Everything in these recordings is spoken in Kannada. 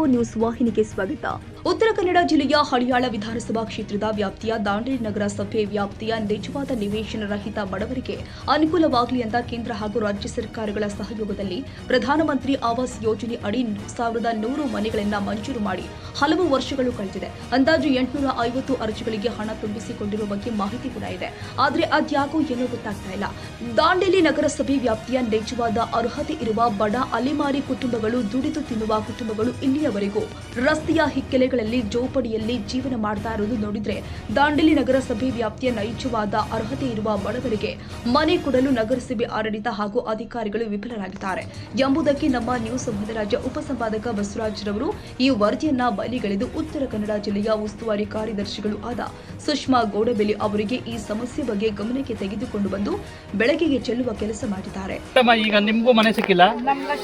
ಫೋರ್ ನ್ಯೂಸ್ ವಾಹಿನಿಗೆ ಸ್ವಾಗತ. ಉತ್ತರ ಕನ್ನಡ ಜಿಲ್ಲೆಯ ಹಳಿಯಾಳ ವಿಧಾನಸಭಾ ಕ್ಷೇತ್ರದ ವ್ಯಾಪ್ತಿಯ ದಾಂಡೇಲಿ ನಗರ ಸಭೆ ವ್ಯಾಪ್ತಿಯ ನಿಜವಾದ ನಿವೇಶನ ರಹಿತ ಬಡವರಿಗೆ ಅನುಕೂಲವಾಗಲಿ ಅಂತ ಕೇಂದ್ರ ಹಾಗೂ ರಾಜ್ಯ ಸರ್ಕಾರಗಳ ಸಹಯೋಗದಲ್ಲಿ ಪ್ರಧಾನಮಂತ್ರಿ ಆವಾಸ್ ಯೋಜನೆ ಅಡಿ ಸಾವಿರದ ನೂರು ಮನೆಗಳನ್ನು ಮಂಜೂರು ಮಾಡಿ ಹಲವು ವರ್ಷಗಳು ಕಳೆದಿದೆ. ಅಂದಾಜು ಎಂಟುನೂರ ಐವತ್ತು ಅರ್ಜಿಗಳಿಗೆ ಹಣ ತುಂಬಿಸಿಕೊಂಡಿರುವ ಬಗ್ಗೆ ಮಾಹಿತಿ ಕೂಡ ಇದೆ. ಆದರೆ ಅದ್ಯಾಕೋ ಏನೋ ಗೊತ್ತಾಗ್ತಾ ಇಲ್ಲ. ದಾಂಡೇಲಿ ನಗರಸಭೆ ವ್ಯಾಪ್ತಿಯ ನಿಜವಾದ ಅರ್ಹತೆ ಇರುವ ಬಡ ಅಲೆಮಾರಿ ಕುಟುಂಬಗಳು ದುಡಿದು ತಿನ್ನುವ ಕುಟುಂಬಗಳು ಇಲ್ಲಿಯವರೆಗೂ ರಸ್ತೆಯ ಹಿಕ್ಕೆಲೆಗಳಲ್ಲಿ ಜೋಪಡಿಯಲ್ಲಿ ಜೀವನ ಮಾಡ್ತಾ ಇರೋದು ನೋಡಿದ್ರೆ ದಾಂಡೇಲಿ ನಗರಸಭೆ ವ್ಯಾಪ್ತಿಯ ನೈಜವಾದ ಅರ್ಹತೆ ಇರುವ ಬಡವರಿಗೆ ಮನೆ ಕೊಡಲು ನಗರಸಭೆ ಆಡಳಿತ ಹಾಗೂ ಅಧಿಕಾರಿಗಳು ವಿಫಲರಾಗಿದ್ದಾರೆ ಎಂಬುದಕ್ಕೆ ನಮ್ಮ ನ್ಯೂಸ್ ರಾಜ್ಯ ಉಪಸಂಪಾದಕ ಬಸವರಾಜ್ ರವರು ಈ ವರದಿಯನ್ನ ಬಯಲಿಗೆಳೆದು ಉತ್ತರ ಕನ್ನಡ ಜಿಲ್ಲೆಯ ಉಸ್ತುವಾರಿ ಕಾರ್ಯದರ್ಶಿಗಳು ಆದ ಸುಷ್ಮಾ ಗೋಡಬೆಲಿ ಅವರಿಗೆ ಈ ಸಮಸ್ಯೆ ಬಗ್ಗೆ ಗಮನಕ್ಕೆ ತೆಗೆದುಕೊಂಡು ಬಂದು ಬೆಳಕಿಗೆ ಚೆಲ್ಲುವ ಕೆಲಸ ಮಾಡಿದ್ದಾರೆ. ಅಮ್ಮ, ಈಗ ನಿಮಗೂ ಮನೆ ಸಿಕ್ಕಿಲ್ಲ?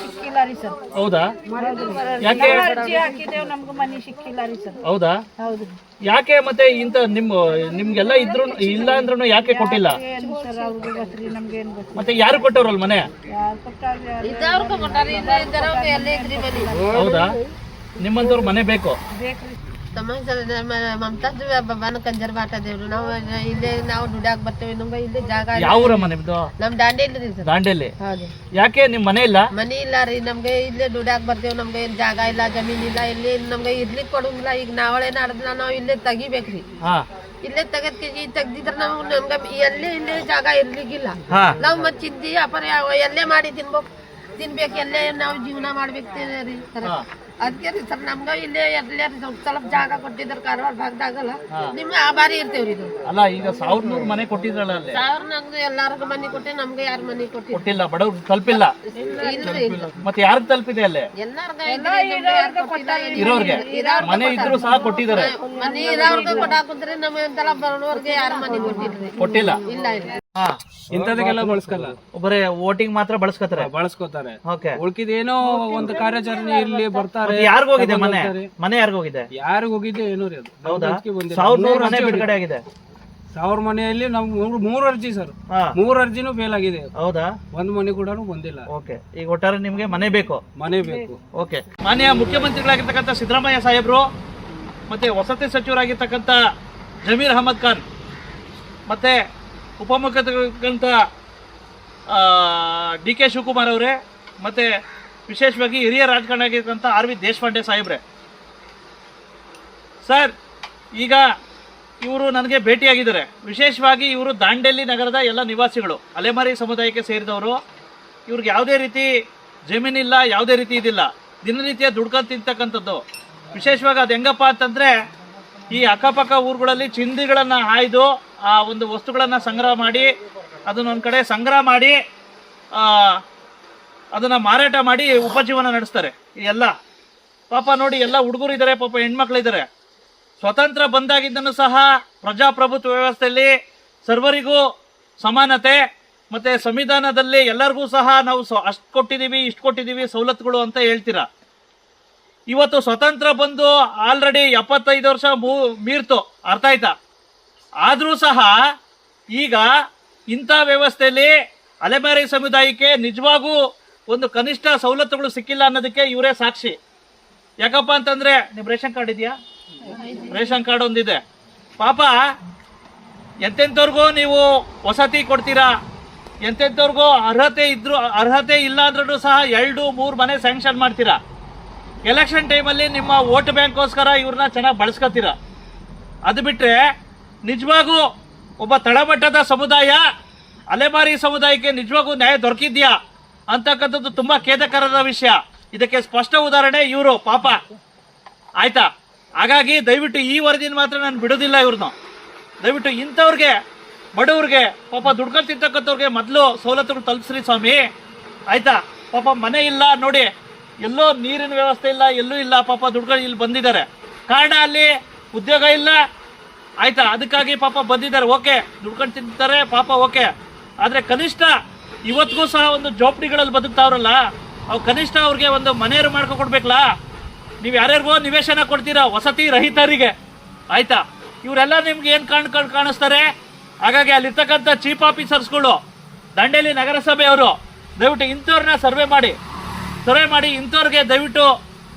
ಸಿಕ್ಕಿಲ್ಲ ರೀ ಸರ್. ಹೌದಾ? ಯಾಕೆ? ಅರ್ಜಿ ಹಾಕಿದ್ದೇವ್ ನಮ್ಗ ಮನಿ ಸಿಕ್ಕಿಲ್ಲ ರೀ ಸರ್ ಹೌದಾ? ಹೌದು. ಯಾಕೆ ಮತ್ತೆ ಇಂತ ನಿಮ್ ನಿಮ್ಗೆಲ್ಲ ಇದ್ರು ಇಲ್ಲ ಅಂದ್ರೂ ಯಾಕೆ ಕೊಟ್ಟಿಲ್ಲ? ಏನು ಸರ್ ಅವ್ರಿಗೆ ಗೊತ್ತ್ರಿ ನಮ್ಗೆ ಏನ್ ಗೊತ್ತು ಮತ್ತೆ ಯಾರು ಕೊಟ್ಟವ್ರಲ್ ಮನೆ? ಯಾರು ಕೊಟ್ಟಾರ ಹೌದಾ? ನಿಮ್ಮಂತವ್ರ ಮನೆ ಬೇಕು. ಬೇಕ್ರಿ ಬಾಬಾನ ಕಂಜರ್ ನಾವು ಇಲ್ಲೇ ನಾವು ದುಡ್ಯಾಕ್ ಬರ್ತೇವೆ ನಮ್ಗೆ ಇಲ್ಲೇ ಜಾಗ. ಯಾವ ನಿಮ್ದು ನಮ್ ದಾಂಡೇಲಿ ರೀ ಸರ್. ದಾಂಡೇಲಿ? ಹೌದು. ಯಾಕೆ ನಿಮ್ ಮನೆ ಇಲ್ಲ? ಮನೆ ಇಲ್ಲ ರೀ ನಮ್ಗೆ ಇಲ್ಲೇ ದುಡ್ಯಾಕ್ ಬರ್ತೇವೆ ನಮ್ಗೆ ಏನ್ ಜಾಗ ಇಲ್ಲ ಜಮೀನ್ ಇಲ್ಲ ಇಲ್ಲಿ ನಮ್ಗೆ ಇರ್ಲಿಕ್ ಕೊಡಂಗಿಲ್ಲ ಈಗ ನಾವಳೆ ನಾಡ್ದಿಲ್ಲ ನಾವ್ ಇಲ್ಲೇ ತೆಗಿಬೇಕ್ರಿ ಇಲ್ಲೇ ತೆಗದ್ ಕೆಜಿ ತೆಗ್ದಿದ್ರ ನಾವು ನಮ್ಗೆ ಎಲ್ಲೇ ಇಲ್ಲೇ ಜಾಗ ಇರ್ಲಿಕ್ಕಿಲ್ಲ. ನಾವ್ ಮತ್ ಚಿಂತಿ ಅಪರ ಎಲ್ಲೇ ಮಾಡಿ ತಿನ್ಬೇಕು ತಿನ್ಬೇಕು ಎಲ್ಲೇ ನಾವು ಜೀವನ ಮಾಡ್ಬೇಕು ರೀ ಸರ್. ಅದಕ್ಕೆ ರೀ ಸರ್ ನಮ್ಗ ಇಲ್ಲೇ ಎಲ್ಲೇ ಸ್ವಲ್ಪ ಸ್ವಲ್ಪ ಜಾಗ ಕೊಟ್ಟಿದ್ರ ಕಾರವಾರ ಭಾಗದಾಗಲ್ಲ. ನಿಮ್ಗೆ ಆಭಾರಿ ಬಾರಿ ಇರ್ತೇವ್ರಿ ಇದು. ಅಲ್ಲ ಈಗ ಸಾವಿರ ನೂರು ಮನೆ ಕೊಟ್ಟಿದ್ರಲ್ಲ ಅಲ್ಲಿ? ಸಾವಿರ ನಂಗೆ ಎಲ್ಲಾರ್ಗು ಮನಿ ಕೊಟ್ಟೆ ನಮ್ಗೆ ಯಾರ ಮನಿ ಕೊಟ್ಟಿ ಕೊಟ್ಟಿಲ್ಲ ಬಡವ್ರು ತಲುಪಿಲ್ಲ? ಇಲ್ಲ ಮತ್ತೆ ಯಾರು ತಲುಪಿದೆ ಅಲ್ಲಿ? ನಮ್ಗೆ ಇರೋರ್ಗೆ ಮನೆ ಇದ್ರು ಸಹ ಕೊಟ್ಟಿದ್ದಾರೆ. ಮನಿ ಇರೋರ್ಗೆ ನಮ್ಮ ಎಂತೆಲ್ಲ ಬರೋರ್ಗೆ ಯಾರ ಮನಿ ಕೊಟ್ಟಿಲ್ಲ? ಇಲ್ಲ ಇಲ್ಲ. ಹಾ. ಇಂಥದಕ್ಕೆಲ್ಲ ಬಳಸ್ಕಲ್ಲ. ಬರೀ ವೋಟಿಂಗ್ ಮಾತ್ರ ಬಳಸ್ಕೊತಾರೆ. ಬಳಸ್ಕೋತಾರೆ. ಓಕೆ ಉಳ್ಕಿದೇನೋ ಒಂದು ಕಾರ್ಯಾಚರಣೆ ಇಲ್ಲಿ ಬರ್ತಾರೆ ಯಾರಿಗ ಹೋಗಿದೆ ಮನೆ? ಮನೆ ಯಾರಿಗ ಹೋಗಿದೆ? ಯಾರಿಗ ಹೋಗಿದ್ದೆ ಏನೋ ರೀ ಅದು ಹೌದಾ. ಸಾವಿರ ಮನೆ ಬಿಡುಗಡೆ ಆಗಿದೆ. ಸಾವಿರ ಮನೆಯಲ್ಲಿ ನಮ್ ಮೂರ್ ಮೂರ್ ಅರ್ಜಿ ಸರ್. ಹಾ. ಮೂರ್ ಅರ್ಜಿನೂ ಫೇಲ್ ಆಗಿದೆ. ಹೌದಾ? ಒಂದ್ ಮನೆ ಕೂಡ ಬಂದಿಲ್ಲ. ಓಕೆ ಈಗ ಒಟ್ಟಾರೆ ನಿಮ್ಗೆ ಮನೆ ಬೇಕು? ಮನೆ ಬೇಕು. ಓಕೆ ಮಾನ್ಯ ಮುಖ್ಯಮಂತ್ರಿಗಳಾಗಿರ್ತಕ್ಕಂಥ ಸಿದ್ದರಾಮಯ್ಯ ಸಾಹೇಬ್ರು ಮತ್ತೆ ವಸತಿ ಸಚಿವರಾಗಿರ್ತಕ್ಕಂಥ ಜಮೀರ್ ಅಹಮದ್ ಖಾನ್ ಮತ್ತೆ ಉಪಮುಖ್ಯಮಂತ್ರಿಗಳಂತ ಡಿ ಕೆ ಶಿವಕುಮಾರ್ ಅವರೇ, ಮತ್ತು ವಿಶೇಷವಾಗಿ ಹಿರಿಯ ರಾಜಕಾರಣ ಆಗಿರ್ತಕ್ಕಂಥ ಆರ್ ವಿ ದೇಶಪಾಂಡೆ ಸಾಹೇಬ್ರೆ. ಸರ್, ಈಗ ಇವರು ನನಗೆ ಭೇಟಿಯಾಗಿದ್ದಾರೆ. ವಿಶೇಷವಾಗಿ ಇವರು ದಾಂಡೇಲಿ ನಗರದ ಎಲ್ಲ ನಿವಾಸಿಗಳು, ಅಲೆಮಾರಿ ಸಮುದಾಯಕ್ಕೆ ಸೇರಿದವರು. ಇವ್ರಿಗೆ ಯಾವುದೇ ರೀತಿ ಜಮೀನಿಲ್ಲ, ಯಾವುದೇ ರೀತಿ ಇದಿಲ್ಲ. ದಿನನಿತ್ಯ ದುಡ್ಕೊಂಡು ತಿಂತಕ್ಕಂಥದ್ದು. ವಿಶೇಷವಾಗಿ ಅದು ಹೆಂಗಪ್ಪ ಅಂತಂದರೆ ಈ ಅಕ್ಕಪಕ್ಕ ಊರುಗಳಲ್ಲಿ ಚಿಂದಿಗಳನ್ನು ಹಾಯ್ದು ಆ ಒಂದು ವಸ್ತುಗಳನ್ನು ಸಂಗ್ರಹ ಮಾಡಿ ಅದನ್ನೊಂದು ಕಡೆ ಸಂಗ್ರಹ ಮಾಡಿ ಅದನ್ನ ಮಾರಾಟ ಮಾಡಿ ಉಪಜೀವನ ನಡೆಸ್ತಾರೆ. ಎಲ್ಲ, ಪಾಪ ನೋಡಿ ಎಲ್ಲ ಹುಡುಗರು ಇದ್ದಾರೆ ಪಾಪ ಹೆಣ್ಮಕ್ಳಿದ್ದಾರೆ ಸ್ವತಂತ್ರ ಬಂದಾಗಿದ್ದನ್ನು ಸಹ ಪ್ರಜಾಪ್ರಭುತ್ವ ವ್ಯವಸ್ಥೆಯಲ್ಲಿ ಸರ್ವರಿಗೂ ಸಮಾನತೆ ಮತ್ತೆ ಸಂವಿಧಾನದಲ್ಲಿ ಎಲ್ಲರಿಗೂ ಸಹ ನಾವು ಅಷ್ಟು ಕೊಟ್ಟಿದ್ದೀವಿ ಇಷ್ಟು ಕೊಟ್ಟಿದ್ದೀವಿ ಸವಲತ್ತುಗಳು ಅಂತ ಹೇಳ್ತೀರಾ? ಇವತ್ತು ಸ್ವತಂತ್ರ ಬಂದು ಆಲ್ರೆಡಿ ಎಪ್ಪತ್ತೈದು ವರ್ಷ ಮೂ, ಮೀರ್ತು. ಅರ್ಥ ಆಯ್ತಾ ಆದರೂ ಸಹ ಈಗ ಇಂಥ ವ್ಯವಸ್ಥೆಯಲ್ಲಿ ಅಲೆಮಾರಿ ಸಮುದಾಯಕ್ಕೆ ನಿಜವಾಗೂ ಒಂದು ಕನಿಷ್ಠ ಸವಲತ್ತುಗಳು ಸಿಕ್ಕಿಲ್ಲ ಅನ್ನೋದಕ್ಕೆ ಇವರೇ ಸಾಕ್ಷಿ. ಯಾಕಪ್ಪ ಅಂತಂದ್ರೆ ನಿಮ್ಮ ರೇಷನ್ ಕಾರ್ಡ್ ಇದೆಯಾ? ರೇಷನ್ ಕಾರ್ಡ್ ಒಂದಿದೆ. ಪಾಪ, ಎಂತೆಂಥವ್ರಿಗೂ ನೀವು ವಸತಿ ಕೊಡ್ತೀರಾ? ಎಂತೆಂಥವ್ರಿಗೂ ಅರ್ಹತೆ ಇದ್ರು, ಅರ್ಹತೆ ಇಲ್ಲ ಅಂದ್ರೂ ಸಹ ಎರಡು, ಮೂರು ಮನೆ ಸ್ಯಾಂಕ್ಷನ್ ಮಾಡ್ತೀರಾ? ಎಲೆಕ್ಷನ್ ಟೈಮಲ್ಲಿ ನಿಮ್ಮ ವೋಟ್ ಬ್ಯಾಂಕ್ಗೋಸ್ಕರ ಇವ್ರನ್ನ ಚೆನ್ನಾಗಿ ಬಳಸ್ಕೊತೀರ ಅದು ಬಿಟ್ಟರೆ ನಿಜವಾಗೂ ಒಬ್ಬ ತಳಮಟ್ಟದ ಸಮುದಾಯ, ಅಲೆಮಾರಿ ಸಮುದಾಯಕ್ಕೆ ನಿಜವಾಗೂ ನ್ಯಾಯ ದೊರಕಿದ್ಯಾ ಅಂತಕ್ಕಂಥದ್ದು ತುಂಬ ಖೇದಕರದ ವಿಷಯ. ಇದಕ್ಕೆ ಸ್ಪಷ್ಟ ಉದಾಹರಣೆ ಇವರು, ಪಾಪ. ಆಯ್ತಾ? ಹಾಗಾಗಿ ದಯವಿಟ್ಟು ಈ ವರದಿನ ಮಾತ್ರ ನಾನು ಬಿಡೋದಿಲ್ಲ ಇವ್ರನ್ನ. ದಯವಿಟ್ಟು ಇಂಥವ್ರಿಗೆ, ಬಡವ್ರಿಗೆ, ಪಾಪ ದುಡ್ಕೊಂಡು ತಿಂತಕ್ಕಂಥವ್ರಿಗೆ ಮೊದಲು ಸವಲತ್ತುಗಳು ತಲುಪಿಸ್ರಿ ಸ್ವಾಮಿ. ಆಯ್ತಾ? ಪಾಪ ಮನೆ ಇಲ್ಲ, ನೋಡಿ. ಎಲ್ಲೋ ನೀರಿನ ವ್ಯವಸ್ಥೆ ಇಲ್ಲ, ಎಲ್ಲೂ ಇಲ್ಲ. ಪಾಪ ದುಡ್ಕೊಂಡು ಇಲ್ಲಿ ಬಂದಿದ್ದಾರೆ. ಕಾರಣ ಅಲ್ಲಿ ಉದ್ಯೋಗ ಇಲ್ಲ. ಆಯ್ತಾ? ಅದಕ್ಕಾಗಿ ಪಾಪ ಬಂದಿದ್ದಾರೆ. ಓಕೆ. ದುಡ್ಕೊಂಡು ತಿಂತಾರೆ ಪಾಪ ಓಕೆ. ಆದರೆ ಕನಿಷ್ಠ ಇವತ್ತಿಗೂ ಸಹ ಒಂದು ಜೋಪಡಿಗಳಲ್ಲಿ ಬದುಕ್ತಾವ್ರಲ್ಲ, ಅವು ಕನಿಷ್ಠ ಅವ್ರಿಗೆ ಒಂದು ಮನೆಯವರು ಮಾಡ್ಕೊಡ್ಬೇಕಲ್ಲ ನೀವು ಯಾರ್ಯಾರಿಗೋ ನಿವೇಶನ ಕೊಡ್ತೀರಾ? ವಸತಿ ರಹಿತರಿಗೆ. ಆಯ್ತಾ? ಇವರೆಲ್ಲ ನಿಮ್ಗೆ ಏನು ಕಾಣ್ ಕಾಣ್ ಕಾಣಿಸ್ತಾರೆ? ಹಾಗಾಗಿ ಅಲ್ಲಿರ್ತಕ್ಕಂಥ ಚೀಫ್ ಆಫೀಸರ್ಸ್ಗಳು, ದಂಡೇಲಿ ನಗರಸಭೆಯವರು, ದಯವಿಟ್ಟು ಇಂಥವ್ರನ್ನ ಸರ್ವೆ ಮಾಡಿ. ಸರ್ವೆ ಮಾಡಿ ಇಂಥವ್ರಿಗೆ ದಯವಿಟ್ಟು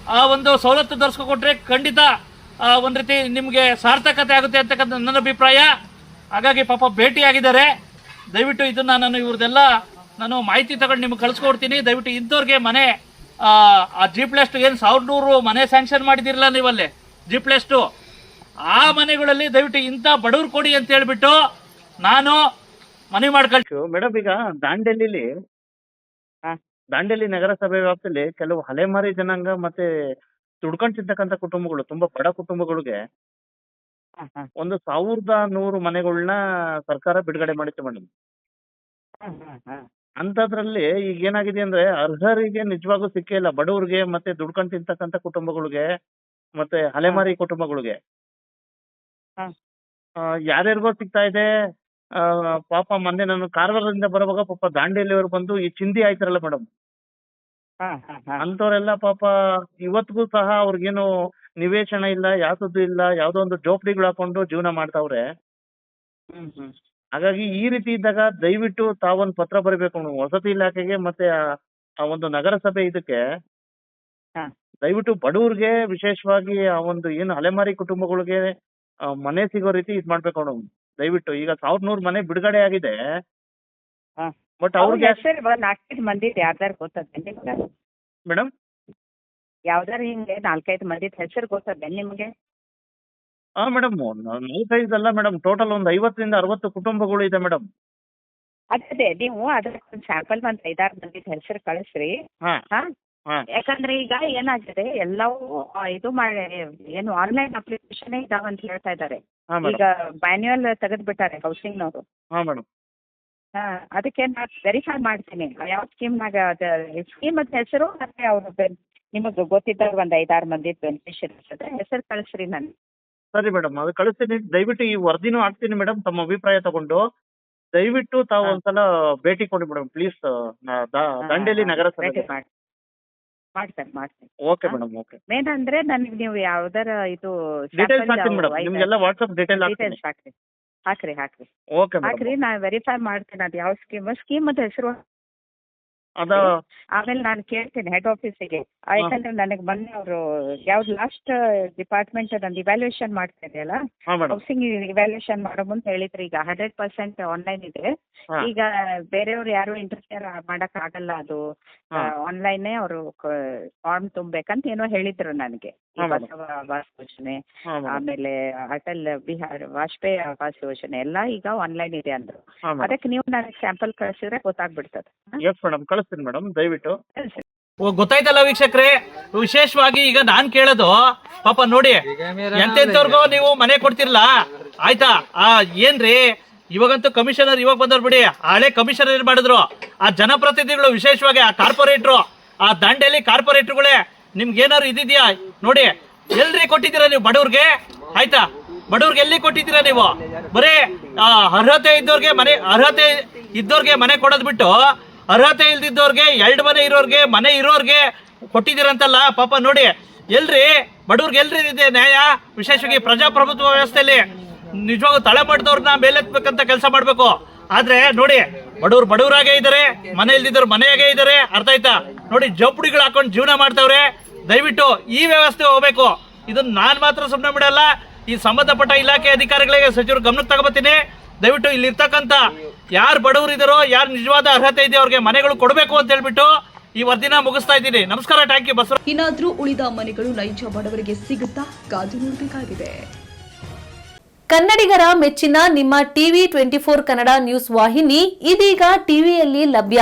ಆ ಒಂದು ಸವಲತ್ತು ತರಿಸ್ಕೊಟ್ರೆ ಖಂಡಿತ ಒಂದು ರೀತಿ ನಿಮಗೆ ಸಾರ್ಥಕತೆ ಆಗುತ್ತೆ ಅಂತಕ್ಕಂಥ ನನ್ನ ಅಭಿಪ್ರಾಯ. ಹಾಗಾಗಿ ಪಾಪ ಭೇಟಿಯಾಗಿದ್ದಾರೆ. ದಯವಿಟ್ಟು ಇದನ್ನು ನಾನು ಇವ್ರದ್ದೆಲ್ಲ ನಾನು ಮಾಹಿತಿ ತಗೊಂಡು ನಿಮ್ಗೆ ಕಳಿಸ್ಕೊಡ್ತೀನಿ. ದಯವಿಟ್ಟು ಇಂಥವ್ರಿಗೆ ಮನೆ ಆ, ಜಿ ಪ್ಲಸ್ ಏನು ಸಾವಿರದ ನೂರು ಮನೆ ಸ್ಯಾಂಕ್ಷನ್ ಮಾಡಿದಿರಲ್ಲ ನೀವಲ್ಲಿ? G plus two. ಆ ಮನೆಗಳಲ್ಲಿ ದಯವಿಟ್ಟು ಇಂಥ ಬಡವ್ರು ಕೊಡಿ ಅಂತ ಹೇಳ್ಬಿಟ್ಟು ನಾನು ಮನೆ ಮಾಡ್ಕೊಳ್ತೀವಿ ಮೇಡಮ್ ಈಗ ದಾಂಡೇಲಿಲಿ ದಾಂಡೇಲಿ ನಗರಸಭೆ ವ್ಯಾಪ್ತಿಯಲ್ಲಿ ಕೆಲವು ಅಲೆಮಾರಿ ಜನಾಂಗ ಮತ್ತೆ ದುಡ್ಕೊಂಡ್ ತಿಂತಕ್ಕಂಥ ಕುಟುಂಬಗಳು ತುಂಬಾ ಬಡ ಕುಟುಂಬಗಳಿಗೆ ಒಂದು ಸಾವಿರದ ನೂರು ಮನೆಗಳನ್ನ ಸರ್ಕಾರ ಬಿಡುಗಡೆ ಮಾಡಿತ್ತು ಮೇಡಮ್ ಅಂತದ್ರಲ್ಲಿ ಈಗ ಏನಾಗಿದೆ ಅಂದ್ರೆ ಅರ್ಹರಿಗೆ ನಿಜವಾಗೂ ಸಿಕ್ಕೇ ಇಲ್ಲ. ಬಡವ್ರಿಗೆ ಮತ್ತೆ ದುಡ್ಕೊಂಡ್ ತಿಂತಕ್ಕಂತ ಕುಟುಂಬಗಳಿಗೆ ಮತ್ತೆ ಅಲೆಮಾರಿ ಕುಟುಂಬಗಳಿಗೆ. ಆ, ಯಾರ್ಯಾರಿಗೋ ಸಿಗ್ತಾ ಇದೆ. ಆ, ಪಾಪ ಮೊನ್ನೆ ನಾನು ಕಾರವಾರದಿಂದ ಬರುವಾಗ ಪಾಪ ದಾಂಡೇಲಿಯವರು ಬಂದು ಈ ಚಿಂದಿ ಆಯ್ತಾರಲ್ಲ ಮೇಡಮ್ ಅಂತವ್ರೆಲ್ಲ ಪಾಪ ಇವತ್ತಿಗೂ ಸಹ ಅವ್ರಿಗೇನು ನಿವೇಶನ ಇಲ್ಲ ಯಾವ್ದು ಇಲ್ಲ ಯಾವ್ದೋ ಒಂದು ಜೋಪಡಿಗಳು ಹಾಕೊಂಡು ಜೀವನ ಮಾಡ್ತಾವ್ರೆ. ಹಾಗಾಗಿ ಈ ರೀತಿ ಇದ್ದಾಗ ದಯವಿಟ್ಟು ತಾವೊಂದು ಪತ್ರ ಬರಬೇಕು ವಸತಿ ಇಲಾಖೆಗೆ ಮತ್ತೆ ಆ- ಒಂದು ನಗರಸಭೆ ಇದಕ್ಕೆ ದಯವಿಟ್ಟು ಬಡವ್ರಿಗೆ ವಿಶೇಷವಾಗಿ ಆ ಒಂದು ಏನು ಅಲೆಮಾರಿ ಕುಟುಂಬಗಳಿಗೆ ಮನೆ ಸಿಗೋ ರೀತಿ ಇದ್ ಮಾಡ್ಬೇಕು ದಯವಿಟ್ಟು ಈಗ ಸಾವಿರದ ನೂರು ಮನೆ ಬಿಡುಗಡೆ ಆಗಿದೆ. ಬಟ್ ಅವ್ರಿಗೆ ಹೆಸರು ನಾಲ್ಕೈದು ಮಂದಿ ಯಾರ್ದಾರು ಗೊತ್ತದ ನಿಮ್ಗೆ? ಮೇಡಮ್ ಯಾವ್ದಾರು ಹಿಂಗೆ ನಾಲ್ಕೈದು ಮಂದಿ ಹೆಸರು ಗೊತ್ತದ ನಿಮಗೆ? ಹಾ ಮೇಡಮ್ ನಾಲ್ಕೈದು ಅಲ್ಲ ಮೇಡಮ್ ಟೋಟಲ್ ಒಂದು ಐವತ್ತರಿಂದ ಅರವತ್ತು ಕುಟುಂಬಗಳು ಇದೆ ಮೇಡಮ್ ಅದೇ ನೀವು ಅದ್ರ ಒಂದು ಸ್ಯಾಂಪಲ್ ಒಂದು ಐದಾರು ಮಂದಿ ಹೆಸರು ಕಳಿಸ್ರಿ. ಹಾ ಹಾ? ಹಾ. ಯಾಕಂದ್ರೆ ಈಗ ಏನಾಗಿದೆ ಎಲ್ಲವೂ ಆ, ಇದು ಮಾಡಿ ಏನು ಆನ್ಲೈನ್ ಅಪ್ಲಿಕೇಶನ್ ಇದಾವಂತ ಹೇಳ್ತಾ ಇದ್ದಾರೆ ಹಾ ಈಗ ಮೇಡಮ್ ಮ್ಯಾನ್ಯುಯಲ್ ತೆಗೆದ್ಬಿಟ್ಟಾರೆ ಹೌಸಿಂಗ್ನವರು ಹಾ ಮೇಡಮ್ ಹಾ ಅದಕ್ಕೆ ನಾನು ವೆರಿಫೈ ಮಾಡ್ತೀನಿ. ಯಾವ ಸ್ಕೀಮ್ನಾಗ ಅದು ಸ್ಕೀಮ್ ಅದ ಹೆಸರು ಮತ್ತೆ ಅವ್ರು ನಿಮಗೆ ಗೊತ್ತಿದ್ದವ್ರು ಒಂದು ಐದಾರು ಮಂದಿ ಬೆನಿಫಿಷರೀಸ್ ಅದ ಹೆಸರು ಕಳಿಸ್ರಿ ನಾನು. ಸರಿ ಮೇಡಮ್ ಅದು ಕಳಿಸ್ತೀನಿ. ದಯವಿಟ್ಟು ಈ ವರದಿನೂ ಹಾಕ್ತೀನಿ ಮೇಡಮ್ ತಮ್ಮ ಅಭಿಪ್ರಾಯ ತಗೊಂಡು. ದಯವಿಟ್ಟು ತಾವು. ಒಂದ್ಸಲ ಭೇಟಿ ಕೊಡಿ ಮೇಡಮ್ ಪ್ಲೀಸ್ ದಂಡೇಲಿ ಭೇಟಿ ಮಾಡಿ ಮಾಡ್ತೇನೆ ಮಾಡ್ತಾರೆ ಓಕೆ. Madam okay. ಮೇನ್ ಅಂದ್ರೆ ನನಗೆ ನೀವು ಯಾವ್ದಾರ ಇದು ಡೀಟೇಲ್ಸ್ ಹಾಕ್ತೀನಿ ಮೇಡಮ್ ನಿಮ್ಗೆಲ್ಲ ವಾಟ್ಸಪ್ ಡೀಟೇಲ್ ಹಾಕ್ತೀನಿ. ಹಾಕ್ರಿ ಹಾಕ್ರಿ. ಹಾಕ್ರಿ ಓಕೆ ಹಾಕ್ರಿ ಮೇಡಮ್ ನಾ ವೆರಿಫೈ ಮಾಡ್ತೀನಿ ಅದು ಯಾವ ಸ್ಕೀಮ್ ಸ್ಕೀಮ್ ಅದ ಹೆಸರು ಅದ ಆಮೇಲೆ ನಾನು ಕೇಳ್ತೀನಿ ಹೆಡ್ ಆಫೀಸಿಗೆ ಯಾಕಂದ್ರೆ ನನಗೆ ಮೊನ್ನೆ ಅವರು ಯಾವ್ದು ಲಾಸ್ಟ್ ಡಿಪಾರ್ಟ್ಮೆಂಟ್ ನಂದು ಇವ್ಯಾಲ್ಯೂಯೇಷನ್ ಮಾಡ್ತಾ ಇದೆಯಲ್ಲ ಹೌಸಿಂಗ್ ಇವ್ಯಾಲ್ಯೂಯೇಷನ್ ಮಾಡೋ ಮುಂದೆ ಹೇಳಿದ್ರು. ಈಗ ಹಂಡ್ರೆಡ್ ಪರ್ಸೆಂಟ್ ಆನ್ಲೈನ್ ಇದೆ. ಈಗ ಬೇರೆಯವ್ರು ಯಾರು ಇಂಟರ್ಫಿಯರ್ ಮಾಡಕ್ ಆಗಲ್ಲ ಅದು. ಆನ್ಲೈನ್ ಅವರು ಫಾರ್ಮ್ ತುಂಬಬೇಕಂತ ಏನೋ ಹೇಳಿದ್ರು ನನಗೆ. ಆವಾಸ್ ಯೋಜನೆ ಆಮೇಲೆ ಅಟಲ್ ಬಿಹಾರ್ ವಾಜಪೇಯಿ ಆವಾಸ್ ಯೋಜನೆ ಎಲ್ಲ ಈಗ ಆನ್ಲೈನ್ ಇದೆ ಅಂದ್ರು. ಅದಕ್ಕೆ ನೀವು ನನಗೆ ಸ್ಯಾಂಪಲ್ ಕಳಿಸಿದ್ರೆ ಗೊತ್ತಾಗ್ಬಿಡ್ತದೆ. ಕಳಿಸ್ತೀನಿ ಮೇಡಮ್ ದಯವಿಟ್ಟು. ಓ, ಗೊತ್ತಾಯ್ತಲ್ಲ ವೀಕ್ಷಕ್ರೆ? ವಿಶೇಷವಾಗಿ ಈಗ ನಾನ್ ಕೇಳೋದು, ಪಾಪ ನೋಡಿ ಎಂತೆಂತವ್ರಿಗೂ ನೀವು ಮನೆ ಕೊಡ್ತಿರ್ಲ? ಆಯ್ತಾ? ಆ, ಏನ್ರಿ? ಇವಾಗಂತೂ ಕಮಿಷನರ್ ಇವಾಗ ಬಂದವ್ರು ಬಿಡಿ ಹಳೆ ಕಮಿಷನರ್ ಏನ್ ಮಾಡಿದ್ರು? ಆ ಜನಪ್ರತಿನಿಧಿಗಳು ವಿಶೇಷವಾಗಿ ಆ ಕಾರ್ಪೊರೇಟ್ರು ಆ ದಂಡೆಲಿ ಕಾರ್ಪೊರೇಟ್ರುಗಳೇ ನಿಮ್ಗೆ ಏನಾರು ಇದಿದ್ಯಾ? ನೋಡಿ, ಎಲ್ರಿ ಕೊಟ್ಟಿದ್ದೀರಾ ನೀವು ಬಡವ್ರಿಗೆ? ಆಯ್ತಾ? ಬಡವ್ರಿಗೆ ಎಲ್ಲಿ ಕೊಟ್ಟಿದ್ದೀರಾ ನೀವು? ಬರೀ ಅರ್ಹತೆ ಇದ್ದವ್ರಿಗೆ ಮನೆ, ಅರ್ಹತೆ ಇದ್ದವ್ರಿಗೆ ಮನೆ ಕೊಡೋದ್ ಬಿಟ್ಟು ಅರ್ಹತೆ ಇಲ್ದಿದ್ದವ್ರಿಗೆ ಎರಡು ಮನೆ ಇರೋರಿಗೆ ಮನೆ ಇರೋರಿಗೆ ಕೊಟ್ಟಿದ್ದೀರಂತಲ್ಲ, ಪಾಪ ನೋಡಿ. ಎಲ್ರಿ, ಬಡವ್ರಿಗೆ ಎಲ್ರಿ ಇದೆ ನ್ಯಾಯ? ವಿಶೇಷವಾಗಿ ಪ್ರಜಾಪ್ರಭುತ್ವ ವ್ಯವಸ್ಥೆಯಲ್ಲಿ ನಿಜವಾಗೂ ತಲೆ ಮಾಡಿದವ್ರನ್ನ ಕೆಲಸ ಮಾಡಬೇಕು. ಆದ್ರೆ ನೋಡಿ, ಬಡವ್ರು ಬಡವರಾಗೇ ಇದ್ದಾರೆ ಮನೆ ಇಲ್ದಿದ್ದವ್ರು ಮನೆಯಾಗೇ ಇದಾರೆ, ಅರ್ಥ ಆಯ್ತಾ? ನೋಡಿ, ಜೋಪುಡಿಗಳು ಹಾಕೊಂಡು ಜೀವನ ಮಾಡ್ತಾವ್ರೆ, ದಯವಿಟ್ಟು ಈ ವ್ಯವಸ್ಥೆ ಹೋಗ್ಬೇಕು. ಇದನ್ನ ನಾನ್ ಮಾತ್ರ ಸುಮ್ಮನೆ ಬಿಡಲ್ಲ, ಈ ಸಂಬಂಧಪಟ್ಟ ಇಲಾಖೆ ಅಧಿಕಾರಿಗಳಿಗೆ ಸಚಿವರು ಗಮನಕ್ಕೆ ತಗೋಬತ್ತೀನಿ. ದಯವಿಟ್ಟು ಇಲ್ಲಿ ಇರ್ತಕ್ಕಂಥ ಯಾರು ಬಡವರು ಇದಾರೋ ಯಾರು ನಿಜವಾದ ಅರ್ಹತೆ ಇದೆ ಅವ್ರಿಗೆ ಮನೆಗಳು ಕೊಡಬೇಕು ಅಂತ ಹೇಳ್ಬಿಟ್ಟು ಈ ವರದಿನ ಮುಗಿಸ್ತಾ ಇದ್ದೀನಿ. ನಮಸ್ಕಾರ ಟ್ಯಾಂಕ್ ಯು ಬಸವ ಇನ್ನಾದ್ರೂ ಉಳಿದ ಮನೆಗಳು ನೈಜ ಬಡವರಿಗೆ ಸಿಗುತ್ತಾ? ಕಾದು ನೋಡಬೇಕಾಗಿದೆ. ಕನ್ನಡಿಗರ ಮೆಚ್ಚಿನ ನಿಮ್ಮ TV twenty four Kannada news ವಾಹಿನಿ ಇದೀಗ ಟಿವಿಯಲ್ಲಿ ಲಭ್ಯ.